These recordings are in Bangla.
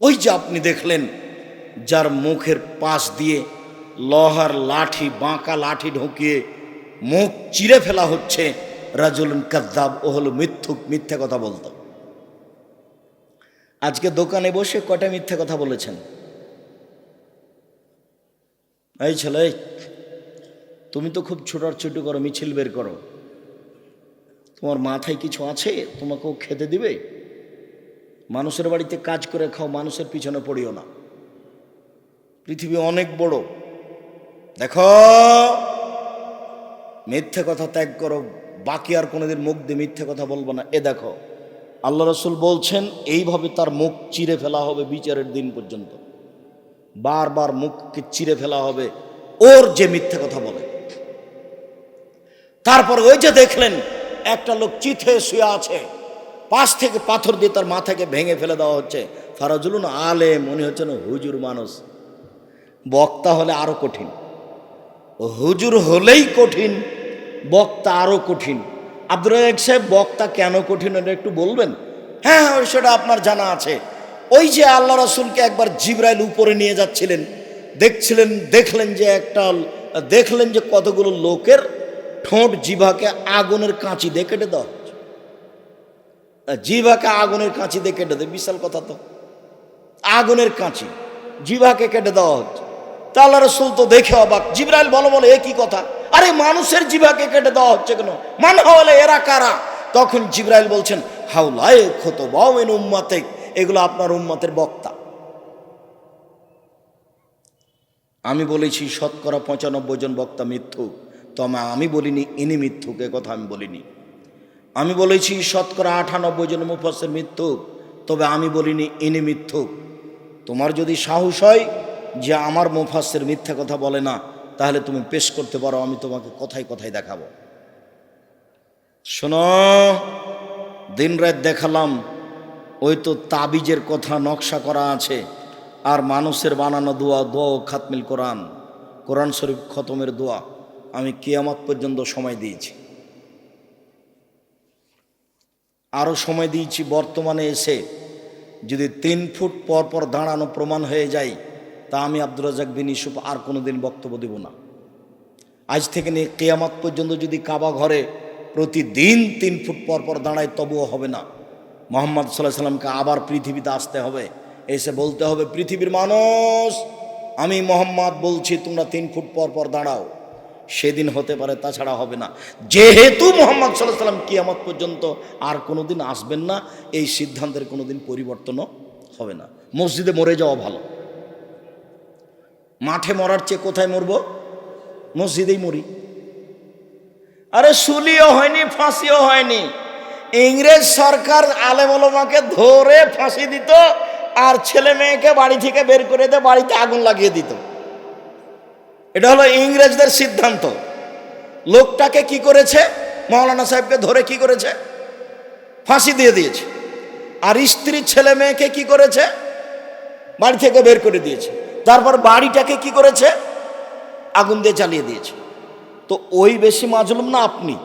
ওই যে আপনি দেখলেন, যার মুখের পাশ দিয়ে লহার লাঠি, বাঁকা লাঠি ঢুকিয়ে মুখ চিরে ফেলা হচ্ছে রাজুলুন কাদ্দাব ও হলো মিথ্যুক, মিথ্যে কথা বলত। আজকে দোকানে বসে কটা মিথ্যে কথা বলেছেন? এই ছেলে, তুমি তো খুব ছোটাছুটি করো, মিছিল বের করো। তোমার মাথায় কিছু আছে? তোমাকেও খেতে দিবে? মানুষের বাড়িতে কাজ করে খাও, মানুষের পিছনে পড়িও না। পৃথিবী অনেক বড়। দেখো, মিথ্যে কথা ত্যাগ করো, বাকি আর কোনোদিন মুখ দিয়ে মিথ্যে কথা বলব না। এ দেখো, আল্লাহ রসুল বলছেন, এইভাবে তার মুখ চিরে ফেলা হবে বিচারের দিন পর্যন্ত। বারবার মুখকে চিরে ফেলা হবে, ওর যে মিথ্যে কথা বলে। তারপর ওই যে দেখলেন, একটা লোক চিথে শুয়ে আছে। পাশ থেকে পাথর দিয়ে তার মাথাকে ভেঙে ফেলে দেওয়া হচ্ছে। ফারাজুলুন আলে মনে হচ্ছে না হুজুর মানুষ। বক্তা হলে আরও কঠিন। হুজুর হলেই কঠিন, বক্তা আরও কঠিন। আব্দুল রাজাক সাহেব, বক্তা কেন কঠিন এটা একটু বলবেন? হ্যাঁ হ্যাঁ সেটা আপনার জানা আছে। ওই যে আল্লাহ রসুলকে একবার জিব্রাইল উপরে নিয়ে যাচ্ছিলেন, দেখছিলেন, দেখলেন যে একটা, দেখলেন যে কতগুলো লোকের ঠোঁট জিভাকে আগুনের কাঁচি দিয়ে কেটে দেওয়া। জিভাকে আগুনের কাঁচি দিয়ে কেটে দেয়, বিশাল কথা তো। আগুনের কাঁচি জিভাকে কেটে দেওয়া হচ্ছে। তাহলে রসুল তো দেখে অবাক, জিব্রাইল বলো বলো, এ কি কথা? আরে মানুষের জিভাকে কেটে দেওয়া হচ্ছে কেন? মানে হলে এরা কারা? তখন জিব্রাইল বলছেন হাউলায় ক্ষত বাউ এন উম্মাতে এগুলো আপনার উম্মাতের বক্তা। আমি বলেছি, শতকরা পঁচানব্বই জন বক্তা মিথ্যুক। তবে আমি বলিনি, ইনি মিথ্যুক কথা আমি বলিনি। আমি বলেছি শতকরা আটানব্বই জন মুফাসের মিথ্যুক তবে আমি বলিনি ইনি মিথ্যুক তোমার যদি সাহস হয় যে আমার মুফাসের মিথ্যা কথা বলে না, তাহলে তুমি পেশ করতে পারো, আমি তোমাকে কথায় কথায় দেখাবো। শোনো, দিন রাত দেখালাম, ওই তো তাবিজের কথা নকশা করা আছে, আর মানুষের বানানো দোয়া দোয়া খাতমিল কোরআন। কোরআন শরীফ খতমের দোয়া, আমি কিয়ামত পর্যন্ত সময় দিয়েছি। আরও সময় দিয়েছি বর্তমানে এসে। যদি তিন ফুট পর পর দাঁড়ানো প্রমাণ হয়ে যায়, তা আমি আব্দুর রাজাক বিন ইসুফ আর কোনো দিন বক্তব্য দেব না। আজ থেকে নিয়ে কেয়ামত পর্যন্ত যদি কাবা ঘরে প্রতিদিন তিন ফুট পর পর দাঁড়ায়, তবুও হবে না। মোহাম্মদ সাল্লাহ সাল্লামকে আবার পৃথিবীতে আসতে হবে। এসে বলতে হবে, পৃথিবীর মানুষ, আমি মোহাম্মদ বলছি, তোমরা তিন ফুট পর পর দাঁড়াও। সেদিন হতে পারে, তাছাড়া হবে না। যেহেতু মোহাম্মদ সাল্লাহ সাল্লাম কিয়ামত পর্যন্ত আর কোনো দিন আসবেন না, এই সিদ্ধান্তের কোনো দিন পরিবর্তনও হবে না। মসজিদে মরে যাওয়া ভালো। মাঠে মরার চেয়ে কোথায় মরবো? মসজিদেই মরি। আরে সুলিও হয়নি, ফাঁসিও হয়নি। ইংরেজ সরকার আলেমলমাকে ধরে ফাঁসি দিত আর ছেলে মেয়েকে বাড়ি থেকে বের করে দিয়ে বাড়িতে আগুন লাগিয়ে দিত। এটা হলো ইংরেজদের সিদ্ধান্ত। লোকটাকে কি করেছে? মৌলানা সাহেবকে ধরে কি করেছে? ফাঁসি দিয়ে দিয়েছে। আর স্ত্রী ছেলে মেয়েকে কি করেছে? বাড়ি থেকে বের করে দিয়েছে। তারপর বাড়িটাকে কি করেছে? আগুন দিয়ে চালিয়ে দিয়েছে। তো ওই বেশি মাজলুম না আপনি?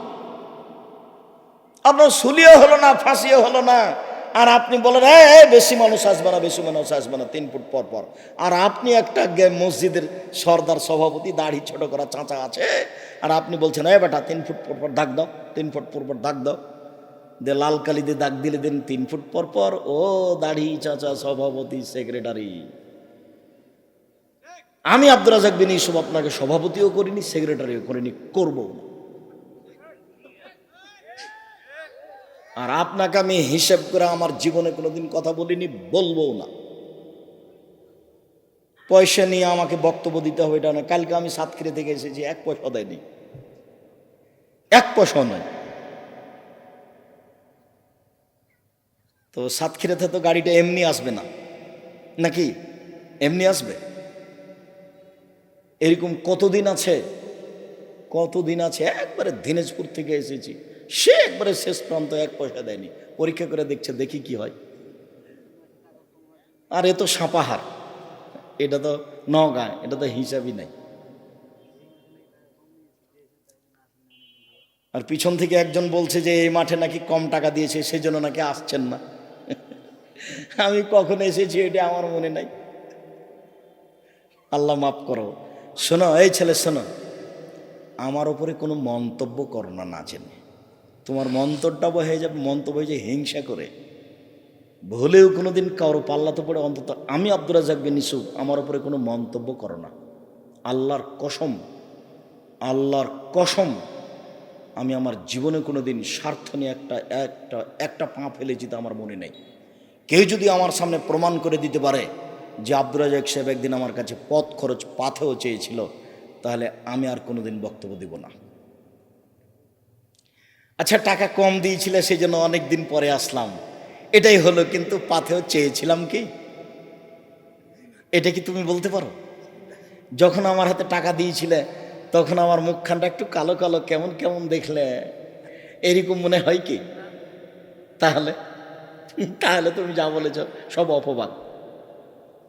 আপনার সুলিও হলো না, ফাঁসিও হলো না। আর আপনি বলেন হ্যাঁ বেশি মানুষ আসবে না, বেশি মানুষ আসবে না। তিন ফুট পর পর। আর আপনি একটা মসজিদের সর্দার সভাপতি, দাড়ি ছোট করা চাঁচা আছে, আর আপনি বলছেন হ্যাঁ বেটা, তিন ফুট পর পর দাগ দাও, তিন ফুট পর পর দাগ দাও। দে লাল কালি দিয়ে দাগ দিলে দিন তিন ফুট পর পর, ও, দাড়ি চাচা সভাপতি সেক্রেটারি আমি আব্দুর রাজাক বিন ইসব আপনাকে সভাপতিও করিনি সেক্রেটারিও করিনি করব না। আর আপনাকে আমি হিসেব করে আমার জীবনে কোনোদিন কথা বলিনি বলব না। পয়সা নিয়ে আমাকে বক্তব্য দিতে হবে, এটা না। কালকে আমি সাতক্ষীরে থেকে এসেছি, এক পয়সা দেয়নি। এক পয়সা নয়। তো সাতক্ষীরাতে তো গাড়িটা এমনি আসবে না। নাকি? এমনি আসবে? এরকম কতদিন আছে? কতদিন আছে? একবারে দিনাজপুর থেকে এসেছি। সে একবারে শেষ প্রান্ত, এক পয়সা দেয়নি। পরীক্ষা করে দেখছে, দেখি কি হয়। আর এ তো সাপাহার। এটা তো নগাঁ, এটা তো হিসাবই নাই। আর পিছন থেকে একজন বলছে যে, এই মাঠে নাকি কম টাকা দিয়েছে, সেজন্য নাকি আসছেন না। আমি কখন এসেছি, এটা আমার মনে নাই। আল্লাহ মাফ করো। শোনো, এই ছেলে, শোনো। আমার ওপরে কোনো মন্তব্য করো না না জেনে। তোমার মন্তব্যটা হয়ে যাবে, মন্তব্য হয়ে যায় হিংসা করে। ভুলেও কোনো দিন কারও পাল্লাতে পড়ে, অন্তত আমি আব্দুল রাজাক বিন ইসুফ আমার ওপরে কোনো মন্তব্য করো না। আল্লাহর কসম আল্লাহর কসম, আমি আমার জীবনে কোনো দিন স্বার্থ নিয়ে একটা একটা একটা পা ফেলেছি তা আমার মনে নেই। কেউ যদি আমার সামনে প্রমাণ করে দিতে পারে যে আব্দুল রাজাক সাহেব একদিন আমার কাছে পথ খরচ পাথেও চেয়েছিল, তাহলে আমি আর কোনো দিন বক্তব্য দিব না। আচ্ছা টাকা কম দিয়েছিলে সেই জন্য অনেক দিন পরে আসলাম। এটাই হলো, কিন্তু পাথেও চেয়েছিলাম কি? এটা কি তুমি বলতে পারো? যখন আমার হাতে টাকা দিয়েছিলে, তখন আমার মুখখানটা একটু কালো কালো, কেমন কেমন দেখলে। এরকম মনে হয় কি? তাহলে তাহলে তুমি যা বলেছ, সব অপবাদ।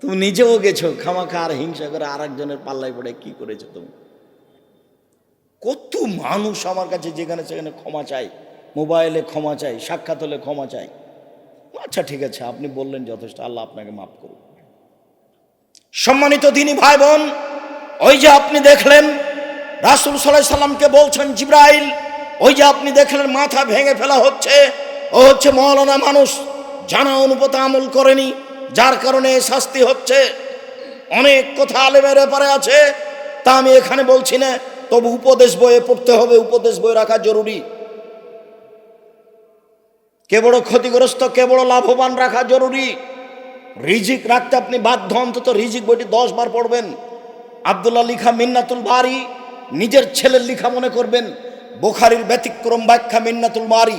তুমি নিজেও গেছো, খামাখা আর হিংসা করে আর একজনের পাল্লায় পড়ে কি করেছ তুমি? কত মানুষ আমার কাছে যেখানে সেখানে ক্ষমা চাই মোবাইলে ক্ষমা চাই সাক্ষাৎ হলে ক্ষমা চাই আচ্ছা ঠিক আছে, আপনি বললেন যথেষ্ট, আল্লাহ আপনাকে মাফ করুন সম্মানিত দিনী ভাই বোন ওই যে আপনি দেখলেন, রাসুল সাল্লামকে বলছেন জিব্রাইল, ওই যে আপনি দেখলেন মাথা ভেঙে ফেলা হচ্ছে, ও হচ্ছে মৌলানা মানুষ, জানা অনুপত আমল করেনি, যার কারণে শাস্তি হচ্ছে। অনেক কথা আলেমের ব্যাপারে আছে, তা আমি এখানে বলছি না। তবু উপদেশ বইয়ে পড়তে হবে, উপদেশ বই রাখা জরুরি। কে বড় ক্ষতিগ্রস্ত, কে বড় লাভবান রাখা জরুরি। রিজিক রাখতে আপনি বাধ্য, অন্তত রিজিক বইটি দশ বার পড়বেন। আবদুল্লাহ লিখা মিন্নাতুল বাড়ি নিজের ছেলের লিখা মনে করবেন। বোখারির ব্যতিক্রম ব্যাখ্যা মিন্নাতুল বাড়ি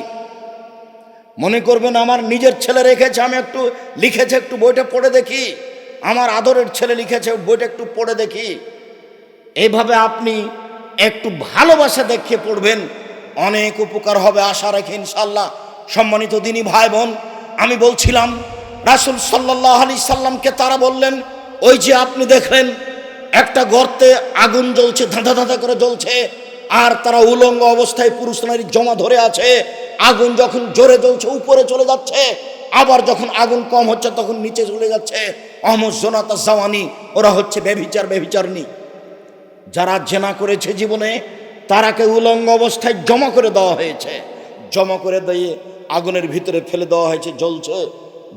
মনে করবেন, আমার নিজের ছেলে রেখেছে, আমি একটু লিখেছে, একটু বইটা পড়ে দেখি। আমার আদরের ছেলে লিখেছে, বইটা একটু পড়ে দেখি। এইভাবে আপনি একটু ভালোবাসা দেখিয়ে পড়বেন। অনেক উপকার হবে আশা রাখি ইনশাল্লাহ সম্মানিত দিনী ভাই বোন আমি বলছিলাম, রাসুল সাল্লাহ আলি সাল্লামকে তারা বললেন, ওই যে আপনি দেখলেন, একটা গর্তে আগুন জ্বলছে, ধাঁধা ধাঁধা করে জ্বলছে, আর তারা উলঙ্গ অবস্থায় পুরুষ নারী জমা ধরে আছে। আগুন যখন জোরে জ্বলছে, উপরে চলে যাচ্ছে, আবার যখন আগুন কম হচ্ছে, তখন নিচে চলে যাচ্ছে। অহমদ জোনাতা জাওয়ানি, ওরা হচ্ছে বেভিচার বেভিচারনি যারা জেনা করেছে জীবনে, তারাকে উলঙ্গ অবস্থায় জমা করে দেওয়া হয়েছে। জমা করে দিয়ে আগুনের ভিতরে ফেলে দেওয়া হয়েছে, জ্বলছে।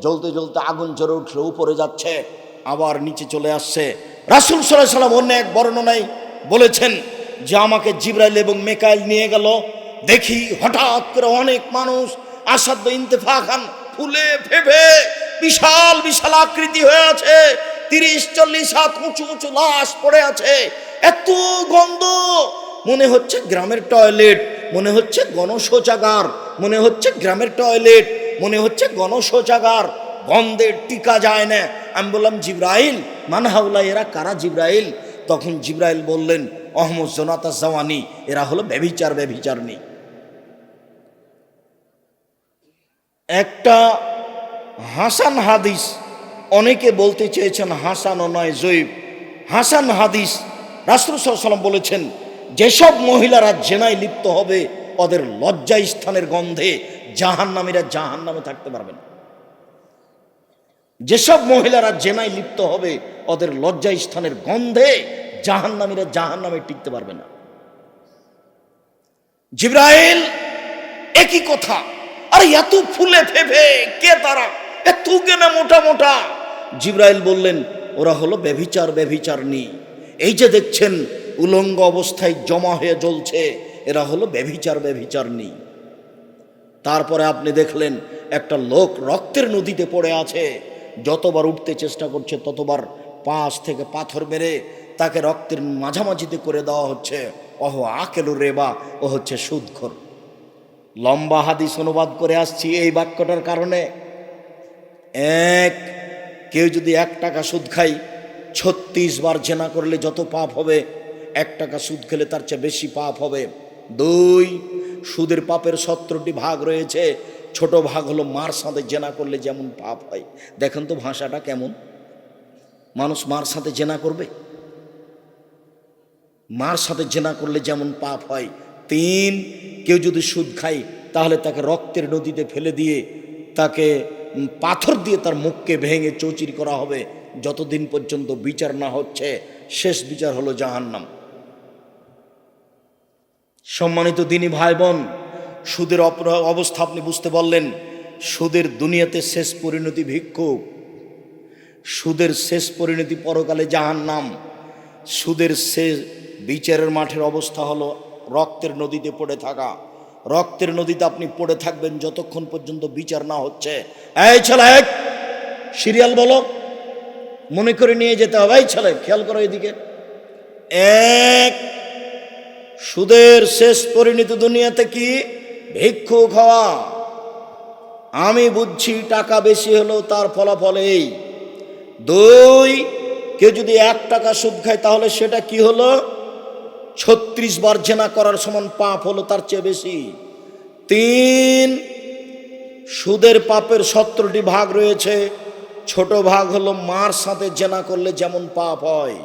জ্বলতে জ্বলতে আগুন জ্বরে উঠলে, উপরে যাচ্ছে, আবার নিচে চলে আসছে। রাসুল সাল্লাম অন্য এক বর্ণনায় বলেছেন যে, আমাকে জিব্রাইল এবং মেকাইল নিয়ে গেল। দেখি হঠাৎ করে অনেক মানুষ আসাদ্য ইন্তেফা খান ফুলে ফেভে বিশাল বিশাল আকৃতি হয়ে আছে। তিরিশ, চল্লিশ হাত উঁচু উঁচু লাশ পড়ে আছে। এত গন্ধ। মনে হচ্ছে গ্রামের টয়লেট, মনে হচ্ছে গণশৌচাগার, মনে হচ্ছে গ্রামের টয়লেট, মনে হচ্ছে গণশৌচাগার। গন্ধের টিকা যায় না। আমি বললাম, জিব্রাইল, মানহাউলা, এরা কারা জিব্রাইল? তখন জিব্রাইল বললেন, অহমদ জোনাতা জওয়ানি এরা হলো ব্যভিচার ব্যভিচারনি একটা হাসান হাদিস অনেকে বলতে চেয়েছেন হাসানও নয় জৈব। হাসান হাদিস, রাসুল সাল্লাম বলেছেন, যেসব মহিলারা জেনায় লিপ্ত হবে, ওদের লজ্জা স্থানের গন্ধে জাহান নামীরা জাহান নামে থাকতে পারবে না। যেসব মহিলারা জেনায় লিপ্ত হবে, ওদের লজ্জা স্থানের গন্ধে জাহান নামীরা জাহান নামে টিকতে পারবে না। জিব্রাইল, একই কথা, আরে, এত ফুলে ফেফে, কে তারা? এত কেনা মোটা মোটা? জিব্রাইল বললেন, ওরা হলো ব্যভিচার ব্যভিচার নি এই যে দেখছেন, উলঙ্গ অবস্থায় জমা হয়ে জ্বলছে, এরা হলো ব্যভিচার ব্যভিচার নি তারপরে আপনি দেখলেন, একটা লোক রক্তের নদীতে পড়ে আছে। যতবার উঠতে চেষ্টা করছে, ততবার পাশ থেকে পাথর মেরে তাকে রক্তের মাঝামাঝিতে করে দেওয়া হচ্ছে। অহ আকেলু রেবা, ও হচ্ছে সুদখোর। লম্বা হাদিস অনুবাদ করে আসছি এই বাক্যটার কারণে। এক কেউ যদি এক টাকা সুদ খাই ছত্রিশ বার জেনা করলে যত পাপ হবে, এক টাকা সুদ খেলে তার চেয়ে বেশি পাপ হবে। দুই, সুদের পাপের সত্তরটি ভাগ রয়েছে, ছোট ভাগ হলো মার সাথে জেনা করলে যেমন পাপ হয়। দেখেন তো ভাষাটা কেমন? মানুষ মার সাথে জেনা করবে? মার সাথে জেনা করলে যেমন পাপ হয়। তিন, কেউ যদি সুদ খায়, তাহলে তাকে রক্তের নদীতে ফেলে দিয়ে তাকে পাথর দিয়ে তার মুখকে ভেঙে চৌচির করা হবে। যতদিন পর্যন্ত বিচার না হচ্ছে, শেষ বিচার হলো জাহান্নাম। সম্মানিত দিনী ভাই বোন সুদের অবস্থা আপনি বুঝতে পারলেন, সুদের দুনিয়াতে শেষ পরিণতি ভিক্ষুক। সুদের শেষ পরিণতি পরকালে জাহান্নাম। সুদের শেষ বিচারের মাঠের অবস্থা হলো রক্তের নদীতে পড়ে থাকা। রক্তের নদীতে আপনি পড়ে থাকবেন যতক্ষণ পর্যন্ত বিচার না হচ্ছে। এই ছেলে এক সিরিয়াল বলো। মনে করে নিয়ে যেতে হবে। এই ছেলে, খেয়াল করো এদিকে। এক, সুদের শেষ পরিণতি দুনিয়াতে কি? ভিক্ষুক হওয়া। আমি বুঝছি টাকা বেশি হলো তার ফলাফল এই। দুই, কেউ যদি এক টাকা সুদ খায় তাহলে সেটা কি হলো? ছত্রিশ বার জেনা করার সমান পাপ হলো তার চেয়ে বেশি। তিন, সুদের পাপের সত্তরটি ভাগ রয়েছে, ছোট ভাগ হলো মার সাথে জেনা করলে যেমন পাপ হয়।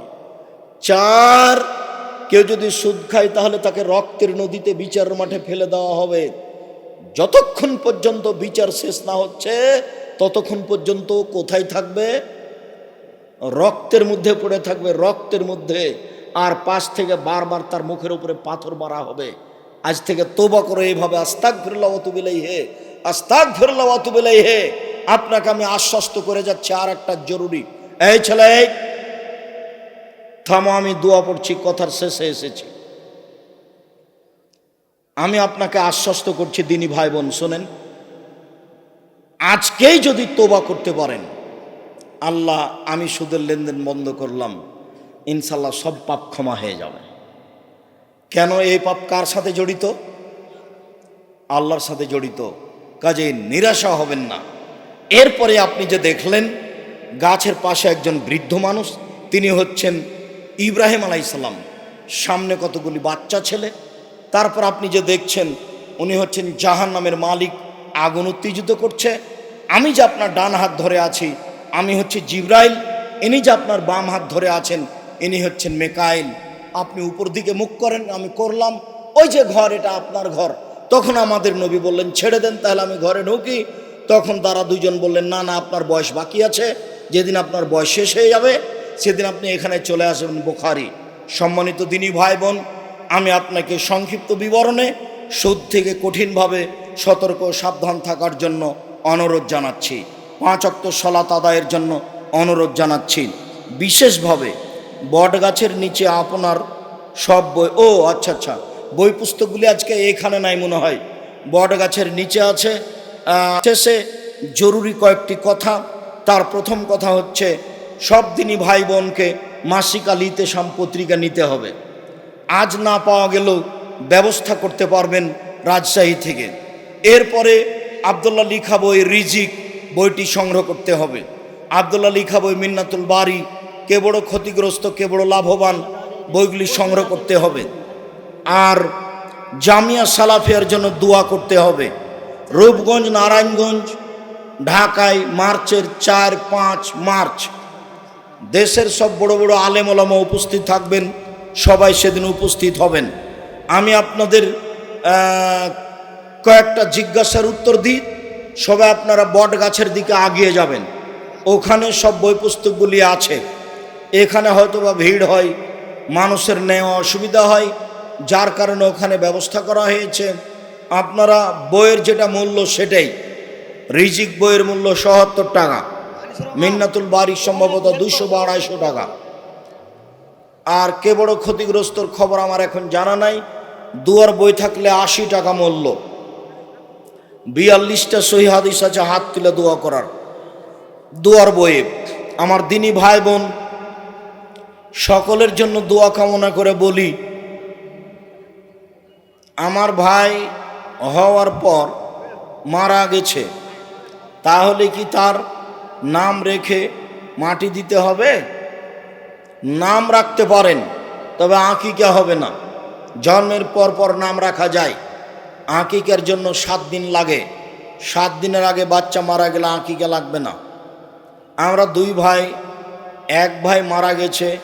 চার, কেউ যদি সুদ খায় তাহলে তাকে রক্তের নদীতে বিচার মাঠে ফেলে দেওয়া হবে। যতক্ষণ পর্যন্ত বিচার শেষ না হচ্ছে, ততক্ষণ পর্যন্ত কোথায় থাকবে? রক্তের মধ্যে পড়ে থাকবে, রক্তের মধ্যে। আর পাশ থেকে বারবার তার মুখের উপরে পাথর মারা হবে। আজ থেকে তোবা করে এইভাবে আস্তাক ফিরল্লা অতুবিলাই হে আস্তাক ফিরল্লা অতুবিলাই হে আপনাকে আমি আশ্বস্ত করে যাচ্ছি আর একটা জরুরি। এই ছেলে থামো, আমি দোয়া পড়ছি, কথার শেষে এসেছি। আমি আপনাকে আশ্বস্ত করছি, দিনী ভাই বোন শোনেন। আজকেই যদি তোবা করতে পারেন, আল্লাহ, আমি সুদের লেনদেন বন্ধ করলাম। ইনশাল্লাহ সব পাপ ক্ষমা হয়ে যাবে। কেন এই পাপ কার সাথে জড়িত? আল্লাহর সাথে জড়িত। কাজে নিরাশা হবেন না। এরপরে আপনি যে দেখলেন, গাছের পাশে একজন বৃদ্ধ মানুষ, তিনি হচ্ছেন ইব্রাহিম আলাইসাল্লাম সামনে কতগুলি বাচ্চা ছেলে। তারপর আপনি যে দেখছেন, উনি হচ্ছেন জাহান নামের মালিক, আগুন উত্তেজিত করছে। আমি যে আপনার ডান হাত ধরে আছি, আমি হচ্ছে জিব্রাইল, ইনি যে আপনার বাম হাত ধরে আছেন ইনি হচ্ছেন মেকাইল। আপনি উপর দিকে মুখ করেন, আমি করলাম। ওই যে ঘর, এটা আপনার ঘর। তখন আমাদের নবী বললেন, ছেড়ে দেন, তাহলে আমি ঘরে ঢুকি। তখন তারা দুজন বললেন, না না, আপনার বয়স বাকি আছে। যেদিন আপনার বয়স শেষ হয়ে যাবে, সেদিন আপনি এখানে চলে আসবেন বোখারি। সম্মানিত দিনী ভাই বোন আমি আপনাকে সংক্ষিপ্ত বিবরণে সুদ থেকে কঠিনভাবে সতর্ক সাবধান থাকার জন্য অনুরোধ জানাচ্ছি। পাঁচ অক্ত সলাত আদায়ের জন্য অনুরোধ জানাচ্ছি। বিশেষভাবে বটগাছের নিচে আপনার সব বই। ও আচ্ছা আচ্ছা। বই পুস্তকগুলি আজকে এখানে নাই মনে হয়। বটগাছের নিচে আছে শেষে জরুরি কয়েকটি কথা। তার প্রথম কথা হচ্ছে, সব দিনই ভাই বোনকে মাসিক আলিতে পত্রিকা নিতে হবে। আজ না পাওয়া গেলেও ব্যবস্থা করতে পারবেন রাজশাহী থেকে। এরপরে আবদুল্লাহ লিখা বই রিজিক বইটি সংগ্রহ করতে হবে। আবদুল্লাহ লিখা বই মিন্নাতুল বাড়ি কে বড় ক্ষতিগ্রস্ত, কে বড় লাভবান, বইগুলি সংগ্রহ করতে হবে। আর জামিয়া সালাফিয়ার জন্য দোয়া করতে হবে। রূপগঞ্জ, নারায়ণগঞ্জ, ঢাকায় মার্চের চার পাঁচ মার্চ। দেশের সব বড় বড় আলেম ওলামা উপস্থিত থাকবেন, সবাই সেদিন উপস্থিত হবেন। আমি আপনাদের কয়েকটা জিজ্ঞাসার উত্তর দিই, সবাই আপনারা বট গাছের দিকে আগিয়ে যাবেন। ওখানে সব বই পুস্তকগুলি আছে। এখানে হয়তো বা ভিড় হয়, মানুষের নেওয়া অসুবিধা হয়, যার কারণে ওখানে ব্যবস্থা করা হয়েছে। আপনারা বইয়ের যেটা মূল্য সেটাই। রিজিক বইয়ের মূল্য সহাত্তর টাকা, মিন্নাতুল বাড়ির সম্ভবত দুশো বা আড়াইশো টাকা। আর কে বড় ক্ষতিগ্রস্তর খবর আমার এখন জানা নাই, দুয়ার বই থাকলে আশি টাকা মূল্য। বিয়াল্লিশটা সহি হাদিস আছে, হাত তুলে দোয়া করার। দুয়ার বইয়ে, আমার দিনী ভাই বোন সকলের জন্য দোয়া কামনা করে বলি, আমার ভাই হওয়ার পর মারা গেছে, তাহলে কি তার নাম রেখে মাটি দিতে হবে? নাম রাখতে পারেন, তবে আঁকিকা হবে না। জন্মের পর পর নাম রাখা যায়। আঁকিকার জন্য সাত দিন লাগে। সাত দিনের আগে বাচ্চা মারা গেলে আঁকিকা লাগবে না। আমরা দুই ভাই, এক ভাই মারা গেছে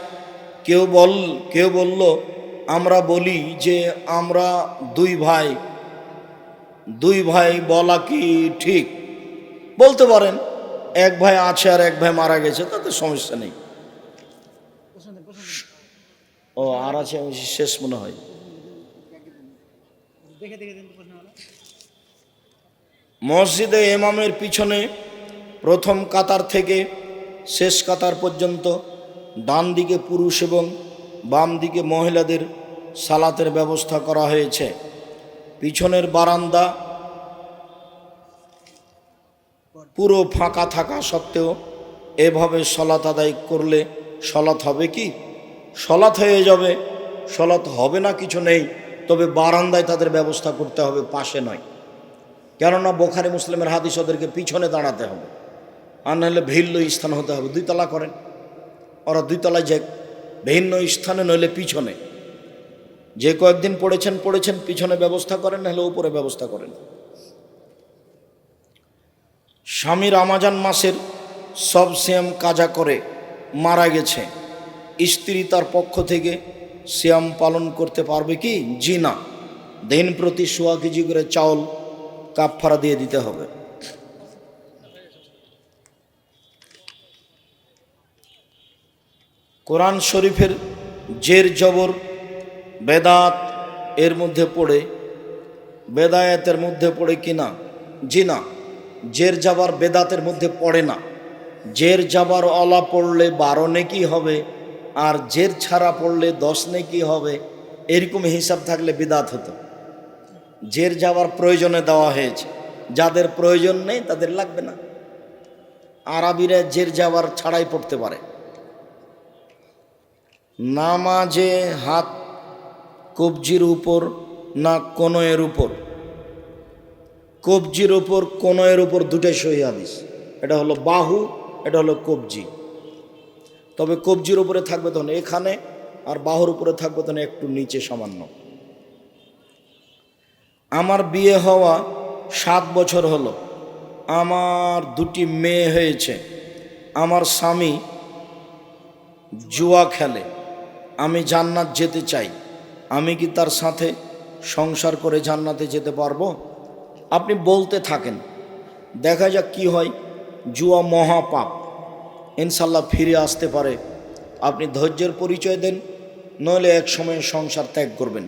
কেউ বল, কেউ বলল, আমরা বলি যে আমরা দুই ভাই। দুই ভাই বলা কি ঠিক? বলতে পারেন, এক ভাই আছে আর এক ভাই মারা গেছে, তাতে সমস্যা নেই। ও, আর আছে, আমি শেষ মনে হয়। মসজিদে এমামের পিছনে প্রথম কাতার থেকে শেষ কাতার পর্যন্ত ডান দিকে পুরুষ এবং বাম দিকে মহিলাদের সালাতের ব্যবস্থা করা হয়েছে। পিছনের বারান্দা পুরো ফাঁকা থাকা সত্ত্বেও এভাবে সলাত আদায় করলে সলাত হবে কি? সলাত হয়ে যাবে সলাত হবে না কিছু নেই, তবে বারান্দায় তাদের ব্যবস্থা করতে হবে, পাশে নয়। কেননা বোখারি মুসলিমের হাদিস ওদেরকে পিছনে দাঁড়াতে হবে। আর নাহলে ভিন্ন স্থান হতে হবে। দুইতলা করেন। ওরা দুইতলায় যে ভিন্ন স্থানে নইলে পিছনে। যে কয়েকদিন পড়েছেন পড়েছেন, পিছনে ব্যবস্থা করেন, নাহলে উপরে ব্যবস্থা করেন। স্বামী রামাজান মাসের সব শ্যাম কাজা করে মারা গেছে। স্ত্রী তার পক্ষ থেকে শ্যাম পালন করতে পারবে কি? জি না। দিন প্রতি সোয়া কেজি করে চাউল কাপফারা দিয়ে দিতে হবে। কোরআন শরীফের জের জবর, বেদাত এর মধ্যে পড়ে, বেদায়াতের মধ্যে পড়ে কি না? জি না। জের যাবার, বেদাতের মধ্যে পড়ে না। জের যাবার অলা পড়লে বারো নেকি হবে, আর জের ছাড়া পড়লে দশ নেকি হবে, এরকম হিসাব থাকলে বিদাত হতো। জের যাওয়ার প্রয়োজনে দেওয়া হয়েছে। যাদের প্রয়োজন নেই, তাদের লাগবে না। আরবিরা জের যাওয়ার ছাড়াই পড়তে পারে। নামাজে হাত কবজির উপর না কনয়ের উপর? কবজির উপর, কনয়ের উপর দুটাই সহি হাদিস। এটা হলো বাহু, এটা হলো কবজি। তবে কবজির উপরে থাকবে তখন এখানে, আর বাহুর উপরে থাকবে তখন একটু নিচে সামান্য। আমার বিয়ে হওয়া সাত বছর হলো। আমার দুটি মেয়ে হয়েছে। আমার স্বামী জুয়া খেলে। আমি জান্নাত যেতে চাই। আমি কি তার সাথে সংসার করে জান্নাতে যেতে পারব? আপনি বলতে থাকেন। দেখা যাক কি হয়। জুয়া মহাপাপ। ইনশাল্লাহ ফিরে আসতে পারে। আপনি ধৈর্যের পরিচয় দেন, নইলে এক সময় সংসার ত্যাগ করবেন।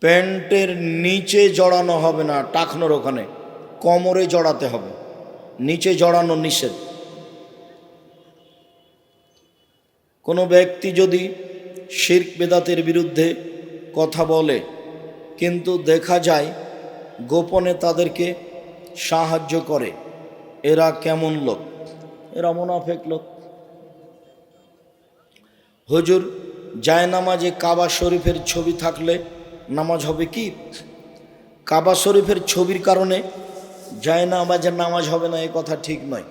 প্যান্টের নিচ জড়ানো হবে না, টাকনোর ওখানে। কোমরে জড়াতে হবে। নিচে জড়ানো নিষেধ। কোনো ব্যক্তি যদি শির্ক বেদাতের বিরুদ্ধে কথা বলে, কিন্তু দেখা যায় গোপনে তাদেরকে সাহায্য করে, এরা কেমন লোক? এরা মোনাফেক লোক। হুজুর, জায়নামাজে কাবা শরীফের ছবি থাকলে নামাজ হবে কি? কাবা শরীফের ছবির কারণে জায়নামাজের নামাজ হবে না, এ কথা ঠিক নয়।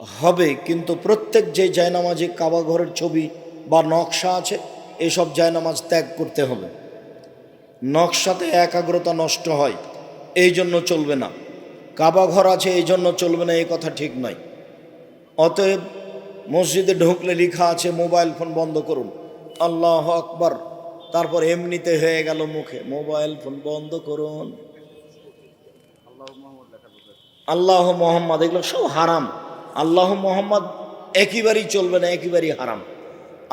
হবে, কিন্তু প্রত্যেক যে জায়নামাজে কাবা ঘরের ছবি বা নকশা আছে, এসব জায়নামাজ ত্যাগ করতে হবে। নকশাতে একাগ্রতা নষ্ট হয়, এই জন্য চলবে না। কাবা ঘর আছে, এই জন্য চলবে না এই কথা ঠিক নয়। অতএব মসজিদে ঢুকলে লেখা আছে, মোবাইল ফোন বন্ধ করুন। আল্লাহ আকবার। তারপর এমনিতে হয়ে গেল মুখে, মোবাইল ফোন বন্ধ করুন। আল্লাহ মোহাম্মদ, এগুলো সব হারাম। আল্লাহ মোহাম্মদ একইবারই চলবে না একইবারই হারাম।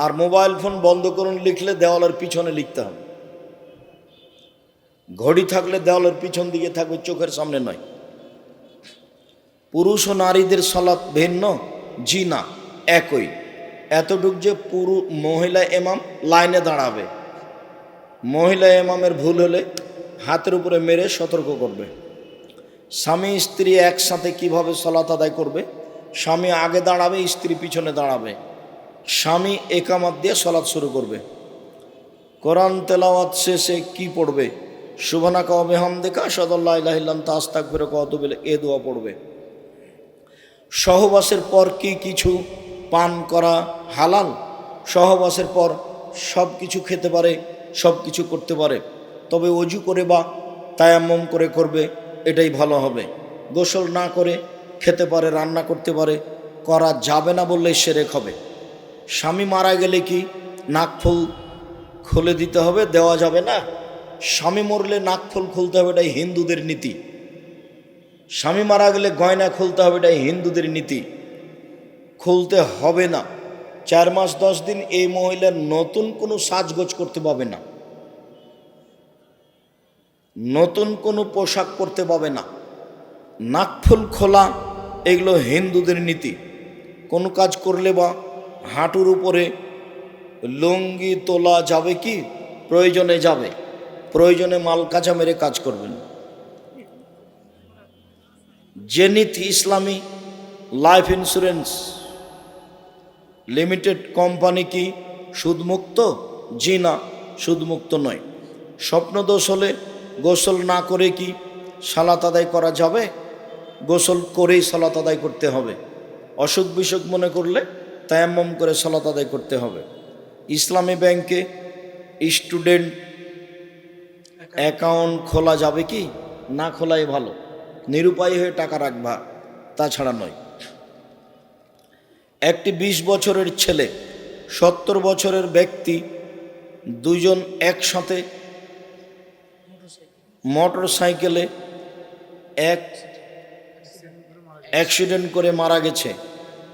আর মোবাইল ফোন বন্ধ করুন, লিখলে দেওয়ালের পিছনে লিখতে হবে। ঘড়ি থাকলে দেওয়ালের পিছন দিকে থাকবে, চোখের সামনে নয়। পুরুষ ও নারীদের সলাৎ ভিন্ন, জি না, একই। এতটুক যে পুরু, মহিলা এমাম লাইনে দাঁড়াবে। মহিলা এমামের ভুল হলে হাতের উপরে মেরে সতর্ক করবে। স্বামী স্ত্রী একসাথে কীভাবে সলাত আদায় করবে? স্বামী আগে দাঁড়াবে, স্ত্রী পিছনে দাঁড়াবে। স্বামী একামাত দিয়ে সলাৎ শুরু করবে। কোরআন তেলাওয়াত শেষে কি পড়বে? হাম দেখা সদল্লাহ তাস্তাক ফেরো কত বেলে এ দোয়া পড়বে। সহবাসের পর কি কিছু পান করা হালাল? সহবাসের পর সব কিছু খেতে পারে, সব কিছু করতে পারে। তবে অজু করে বা তায়াম্মম করে করবে, এটাই ভালো হবে। গোসল না করে খেতে পারে, রান্না করতে পারে, করা যাবে না বললে সেরেক হবে। স্বামী মারা গেলে কি নাকফুল খুলে দিতে হবে, দেওয়া যাবে না? স্বামী মরলে নাক ফুল খুলতে হবে, এটাই হিন্দুদের নীতি। স্বামী মারা গেলে গয়না খুলতে হবে, এটাই হিন্দুদের নীতি। খুলতে হবে না। চার মাস, দশ দিন এই মহিলার নতুন কোনো সাজগোজ করতে পাবে না। নতুন কোনো পোশাক পরতে পাবে না। নাকফুল খোলা, এগুলো হিন্দুদের নীতি। কোনো কাজ করলে বা হাঁটুর উপরে লুঙ্গি তোলা যাবে কি? প্রয়োজনে যাবে। প্রয়োজনে মাল কাঁচা মেরে কাজ করবেন। জেনিথ ইসলামী লাইফ ইন্স্যুরেন্স লিমিটেড কোম্পানি কি সুদমুক্ত? জি না, সুদমুক্ত নয়। স্বপ্নদোষ হলে গোসল না করে কি সালাত আদায় করা যাবে? গোসল করেই সালাত আদায় করতে হবে। অসুখ বিসুখ মনে করলে তায়াম্মম করে সালাত আদায় করতে হবে। ইসলামী ব্যাংকে স্টুডেন্ট অ্যাকাউন্ট খোলা যাবে কি? না খোলাই ভালো। নিরুপায় হয়ে টাকা রাখবা তাছাড়া নয়। একটি বিশ বছরের ছেলে, সত্তর বছরের ব্যক্তি, দুজন একসাথে মোটর সাইকেলে এক অ্যাক্সিডেন্ট করে মারা গেছে।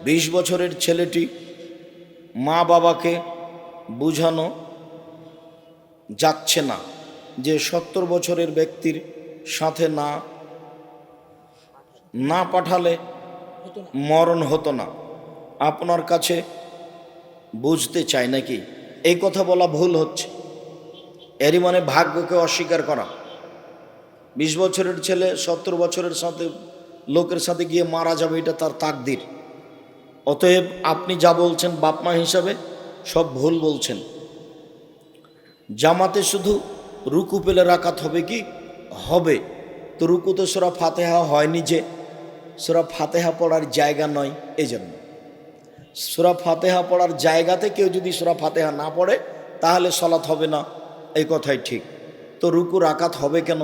বিশ বছরের ছেলেটি মা বাবাকে বুঝানো যাচ্ছে না যে সত্তর বছরের ব্যক্তির সাথে না না পাঠালে মরণ হতো না। আপনার কাছে বুঝতে চাই নাকি? এই কথা বলা ভুল হচ্ছে। এরই মানে ভাগ্যকে অস্বীকার করা। বিশ বছরের ছেলে সত্তর বছরের সাথে লোকের সাথে গিয়ে মারা যাবে, এটা তার তাকদির। অতএব আপনি যা বলছেন বাপমা হিসাবে সব ভুল বলছেন। জামাতে শুধু রুকু পেলে রাকাত হবে কি? হবে। তো রুকু তো সোরা ফাতেহা হয়নি যে, সোরা ফাতেহা পড়ার জায়গা নয় এই জন্য সোরা ফাতেহা পড়ার জায়গাতে কেউ যদি সোরা ফাতেহা না পড়ে, তাহলে সলাৎ হবে না, এই কথাই ঠিক। তো রুকু রাকাত হবে কেন?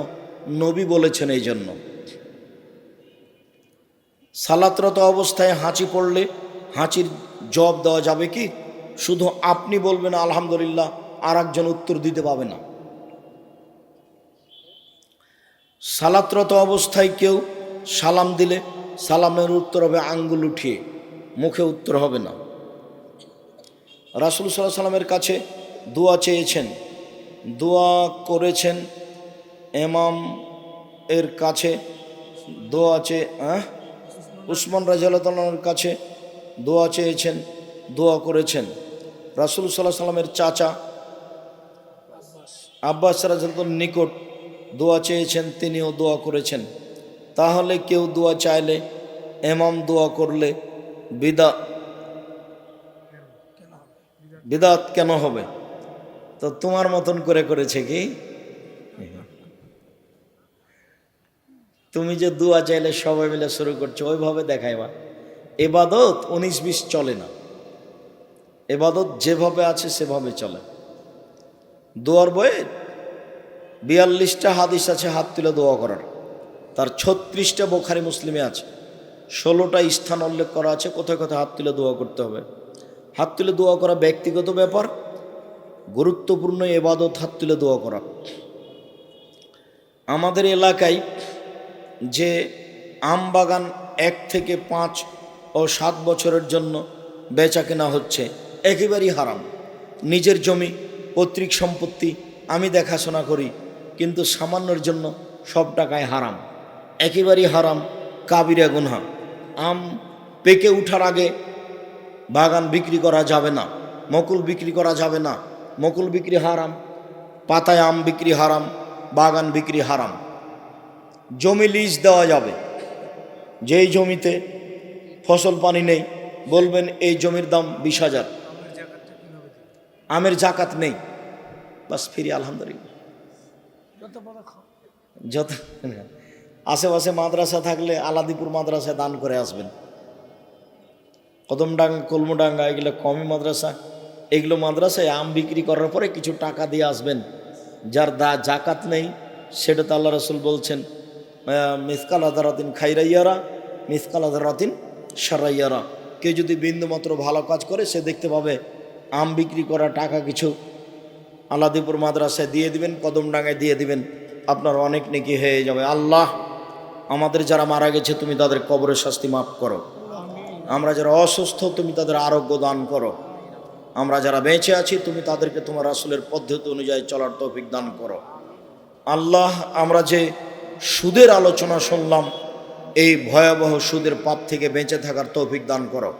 নবী বলেছেন এই জন্য। সালাতরত অবস্থায় হাঁচি পড়লে হাঁচির জব দেওয়া যাবে কি? শুধু আপনি বলবেন, আলহামদুলিল্লাহ আর একজন উত্তর দিতে পাবে না। সালাতরত অবস্থায় কেউ সালাম দিলে, সালামের উত্তর হবে আঙ্গুল উঠিয়ে, মুখে উত্তর হবে না। রাসুল সাল্লাহ সাল্লামের কাছে দোয়া চেয়েছেন। দোয়া করেছেন এমাম এর কাছে। দোয়া চেয়ে, আহ? উসমান রাজিয়ালের কাছে দোয়া চেয়েছেন, দোয়া করেছেন। রাসুল সাল্লাহ সাল্লামের চাচা আব্বাস রাজার নিকট দোয়া চেয়েছেন, তিনিও দোয়া করেছেন। তাহলে কেউ দোয়া চাইলে এমাম দোয়া করলে বিদা, বিদাত কেন হবে? তো তোমার মতন করে করেছে কি? তুমি যে দুয়া চাইলে সবাই মিলে শুরু করছ, ওইভাবে দেখাইবা। এবাদত উনিশ বিশ চলে না। এবাদত যেভাবে আছে সেভাবে চলে। দোয়ার বইয়ে বিয়াল্লিশটা হাদিস আছে, হাত তুলে দোয়া করার। তার ছত্রিশটা বোখারি মুসলিমে আছে। ষোলোটা স্থান উল্লেখ করা আছে, কোথায় কোথায় হাত তুলে দোয়া করতে হবে। হাত তুলে দোয়া করা ব্যক্তিগত ব্যাপার, গুরুত্বপূর্ণ এবাদত হাত তুলে দোয়া করা। আমাদের এলাকায় যে আম বাগান এক থেকে পাঁচ ও সাত বছরের জন্য বেচা কেনা হচ্ছে, একেবারেই হারাম। নিজের জমি, পৈতৃক সম্পত্তি আমি দেখাশোনা করি, কিন্তু সামান্যর জন্য সব টাকায় হারাম। একেবারেই হারাম, কাবিরা গুনহা। আম পেকে উঠার আগে বাগান বিক্রি করা যাবে না, মকুল বিক্রি করা যাবে না। মকুল বিক্রি হারাম, পাতায় আম বিক্রি হারাম, বাগান বিক্রি হারাম। জমি লিজ দেওয়া যাবে। যেই জমিতে ফসল পানি নেই, বলবেন এই জমির দাম বিশ হাজার। আমের জাকাত নেই। বাস ফিরি, আলহামদুলিল্লাহ। যত আশেপাশে মাদ্রাসা থাকলে আলাদিপুর মাদ্রাসায় দান করে আসবেন। কদমডাঙ্গা কলমডাঙ্গা এগুলো কমই মাদ্রাসা। এগুলো মাদ্রাসায় আম বিক্রি করার পরে কিছু টাকা দিয়ে আসবেন। যার দা জাকাত নেই, সেটা তো আল্লাহ রসুল বলছেন মিসকাল আদারাতিন খাইরাইয়ারা, মিসকাল আদারাতিন সারাইয়ারা কেউ যদি বিন্দুমাত্র ভালো কাজ করে, সে দেখতে পাবে আম বিক্রি করা টাকা কিছু আলাদিপুর মাদ্রাসায় দিয়ে দিবেন, কদমডাঙ্গায় দিয়ে দিবেন। আপনার অনেক নেকি হয়ে যাবে। আল্লাহ, আমাদের যারা মারা গেছে, তুমি তাদের কবরের শাস্তি মাফ করো। আমরা যারা অসুস্থ, তুমি তাদের আরোগ্য দান করো। আমরা যারা বেঁচে আছি, তুমি তাদেরকে তোমার আসলের পদ্ধতি অনুযায়ী চলার তৌফিক দান করো। আল্লাহ, আমরা যে সুদের আলোচনা শুনলাম এই ভয়াবহ সুদের পাপ থেকে বেঁচে থাকার তৌফিক দান করো।